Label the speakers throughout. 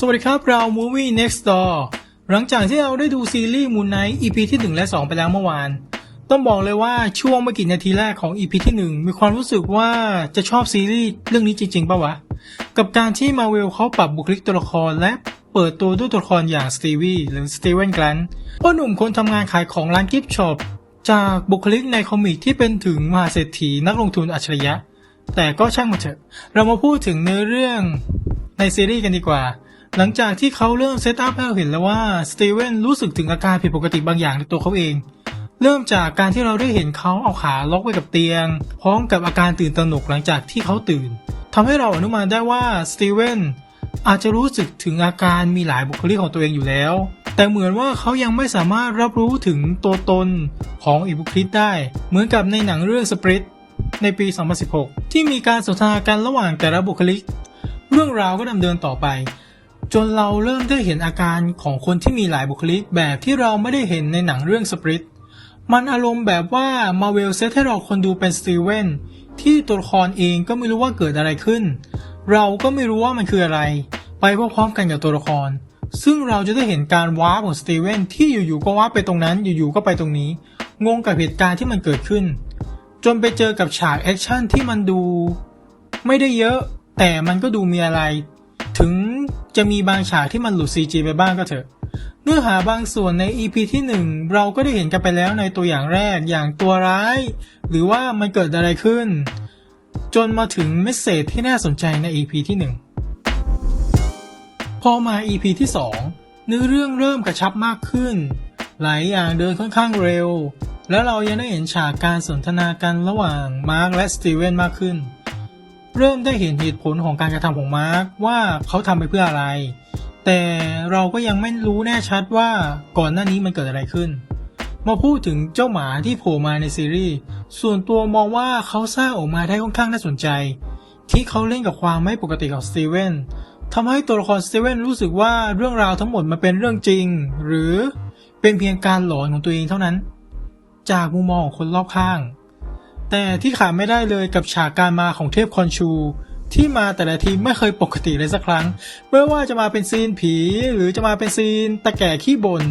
Speaker 1: สวัสดีครับ เรา Movie Next Door หลังจากที่เราได้ดูซีรีส์ Moon Knight EP ที่ 1 และ 2 ไปแล้วเมื่อวาน ต้องบอกเลยว่าช่วงไม่กี่นาทีแรกของ EP ที่ 1 มีความรู้สึกว่าจะชอบซีรีส์เรื่องนี้จริงๆปะวะ กับการที่มาเวลเขาปรับบุคลิกตัวละครและเปิดตัวด้วยตัวละครอย่างสตีวีหรือสตีเวนแกลนพ่อหนุ่มคนทำงานขายของร้านกิฟต์ช็อปจากบุคลิกในคอมิกที่เป็นถึงมหาเศรษฐีนักลงทุนอัจฉริยะ แต่ก็ช่างมันเถอะ เรามาพูดถึงเนื้อเรื่องในซีรีส์กันดีกว่า หลังจากที่เขาเริ่มเซตอัพให้เราเห็นแล้วว่าสตีเวนรู้สึกถึงอาการผิดปกติบางอย่างในตัวเขาเอง เริ่มจากการที่เราได้เห็นเขาเอาขาล็อกไว้กับเตียง พร้อมกับอาการตื่นตระหนกหลังจากที่เขาตื่นทำให้เราอนุมานได้ว่าสตีเวนอาจจะรู้สึกถึงอาการมีหลายบุคลิกของตัวเองอยู่แล้ว แต่เหมือนว่าเขายังไม่สามารถรับรู้ถึงตัวตนของอีบุคลิกได้ เหมือนกับในหนังเรื่องสปริตในปี 2016 ที่มีการสนทนากันระหว่างแต่ละบุคลิก เรื่องราวก็ดำเนินต่อไป จนเราเริ่มได้เห็นอาการของคนที่มีหลายบุคลิกแบบที่เราไม่ได้เห็นในหนังเรื่องสปริตมันอารมณ์แบบว่ามาเวลเซตให้เราคนดูเป็นสตีเวนที่ตัวละครเองก็ไม่รู้ว่าเกิดอะไรขึ้น เราก็ไม่รู้ว่ามันคืออะไร ไปพร้อมๆกันกับตัวละคร ซึ่งเราจะได้เห็นการว้าของสตีเวนที่อยู่ๆก็ว้าไปตรงนั้นอยู่ๆก็ไปตรงนี้ งงกับเหตุการณ์ที่มันเกิดขึ้น จนไปเจอกับฉากแอคชั่นที่มันดู ไม่ได้เยอะ แต่มันก็ดูมีอะไร ถึงจะมีบางฉากที่มันหลุด CG ไปบ้างก็เถอะเนื้อหาบางส่วนใน EP ที่ 1 เราก็ได้เห็นกันไปแล้วในตัวอย่างแรกอย่างตัวร้าย หรือว่ามันเกิดอะไรขึ้น จนมาถึงเมสเซจที่น่าสนใจใน EP ที่ 1 พอมา EP ที่ 2 เนื้อเรื่องเริ่มกระชับมากขึ้น หลายอย่างเดินค่อนข้างเร็ว และเรายังได้เห็นฉากการสนทนากันระหว่างมาร์คและสตีเวนมากขึ้น เริ่มได้เห็นเหตุผลของการกระทำของมาร์คว่าเขาทำไปเพื่ออะไร แต่เราก็ยังไม่รู้แน่ชัดว่าก่อนหน้านี้มันเกิดอะไรขึ้น มาพูดถึงเจ้าหมาที่โผล่มาในซีรีส์ ส่วนตัวมองว่าเขาสร้างออกมาได้ค่อนข้างน่าสนใจ ที่เขาเล่นกับความไม่ปกติของสตีเวนทำให้ตัวละครสตีเวนรู้สึกว่าเรื่องราวทั้งหมดมันเป็นเรื่องจริง หรือเป็นเพียงการหลอนของตัวเองเท่านั้น จากมุมมองของคนรอบข้าง แต่ที่ขาดไม่ได้เลยกับฉากการมาของเทพคอนชู ที่มาแต่ละทีไม่เคยปกติเลยสักครั้ง ไม่ว่าจะมาเป็นซีนผี หรือจะมาเป็นซีนตะแก่ขี้บน่น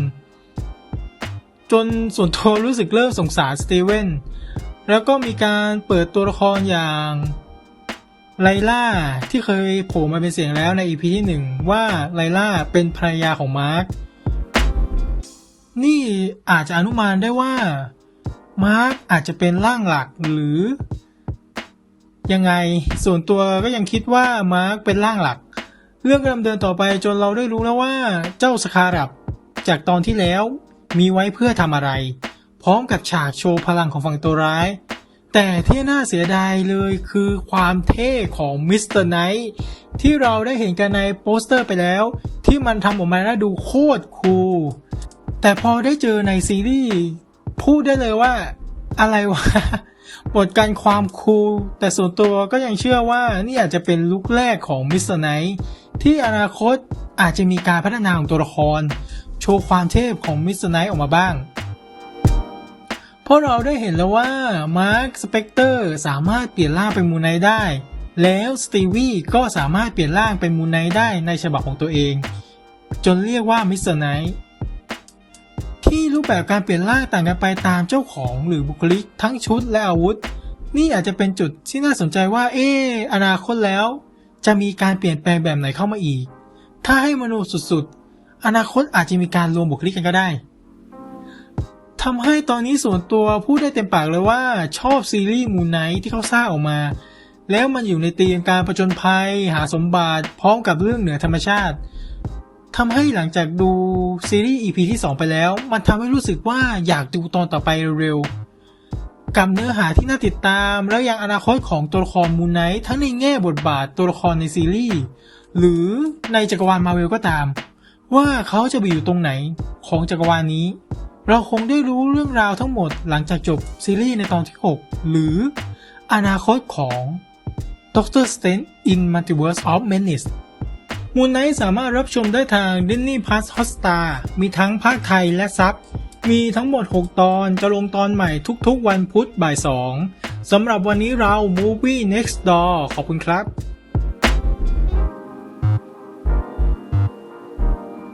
Speaker 1: จนส่วนตัวรู้สึกเริ่มสงสารสตีเวนแล้วก็มีการเปิดตัวละครอย่างไลล่าที่เคยโผล่มาเป็นเสียงแล้วในอีพีที่หนึ่งว่าไลล่าเป็นภรรยาของมาร์คนี่อาจจะอนุมานได้ว่า มาร์คอาจจะเป็นร่างหลักหรือ ยังไงส่วนตัวก็ยังคิดว่ามาร์คเป็นร่างหลัก เรื่องก็ดำเดินต่อไปจนเราได้รู้แล้วว่าเจ้าสคารับ จากตอนที่แล้วมีไว้เพื่อทำอะไร พร้อมกับฉากโชว์พลังของฝั่งตัวร้าย แต่ที่น่าเสียดายเลยคือความเท่ของมิสเตอร์ไนท์ที่เราได้เห็นกันในโปสเตอร์ไปแล้ว ที่มันทำออกมาแล้วดูโคตรคูลแต่พอได้เจอในซีรีส์ พูดได้เลยว่าอะไรวะบทการความคูลแต่ส่วนตัวก็ยังเชื่อว่านี่อาจจะเป็นลุคแรกของมิสเตอร์ไนท์ที่อนาคตอาจจะมีการพัฒนาของตัวละคร โชว์ความเทพของมิสเตอร์ไนท์ออกมาบ้าง เพราะเราได้เห็นแล้วว่ามาร์คสเปกเตอร์สามารถเปลี่ยนร่างเป็นมูนไนท์ได้ แล้วสตีวีก็สามารถเปลี่ยนร่างเป็นมูนไนท์ได้ในฉบับของตัวเอง จนเรียกว่ามิสเตอร์ไนท์ ที่รูปแบบการเปลี่ยนร่างต่างกันไปตามเจ้าของหรือบุคลิกทั้งชุดและอาวุธ นี่อาจจะเป็นจุดที่น่าสนใจว่า เอออนาคตแล้ว จะมีการเปลี่ยนแปลงแบบไหนเข้ามาอีก ถ้าให้มโนสุดๆ อนาคตอาจจะมีการรวมบุคลิกกันก็ได้ทำให้ตอนนี้ส่วนตัวพูดได้เต็มปากเลยว่าชอบซีรีส์มูนไนท์ที่เขาสร้างออกมา แล้วมันอยู่ในธีมการประจนภัย หาสมบัติพร้อมกับเรื่องเหนือธรรมชาติ ทำให้หลังจากดูซีรีส์ EP ที่ 2 ไปแล้ว มันทำให้รู้สึกว่าอยากดูตอนต่อไปเร็วๆกับเนื้อหาที่น่าติดตาม แล้วยังอนาคตของตัวละครมูนไนท์ทั้งในแง่บทบาทตัวละครในซีรีส์ หรือในจักรวาลมาเวลก็ตาม ว่าเขาจะไปอยู่ตรงไหนของจักรวาลนี้ เราคงได้รู้เรื่องราวทั้งหมดหลังจากจบซีรีส์ในตอนที่ 6 หรืออนาคตของ Doctor Strange in Multiverse of Madness มูนไนท์สามารถรับชมได้ทาง Disney Plus Hotstar มีทั้งภาคไทยและซับมีทั้งหมด 6 ตอนจะลงตอนใหม่ทุกๆ วันพุธบ่าย 2สำหรับวันนี้เรา Movie Next Door ขอบคุณครับ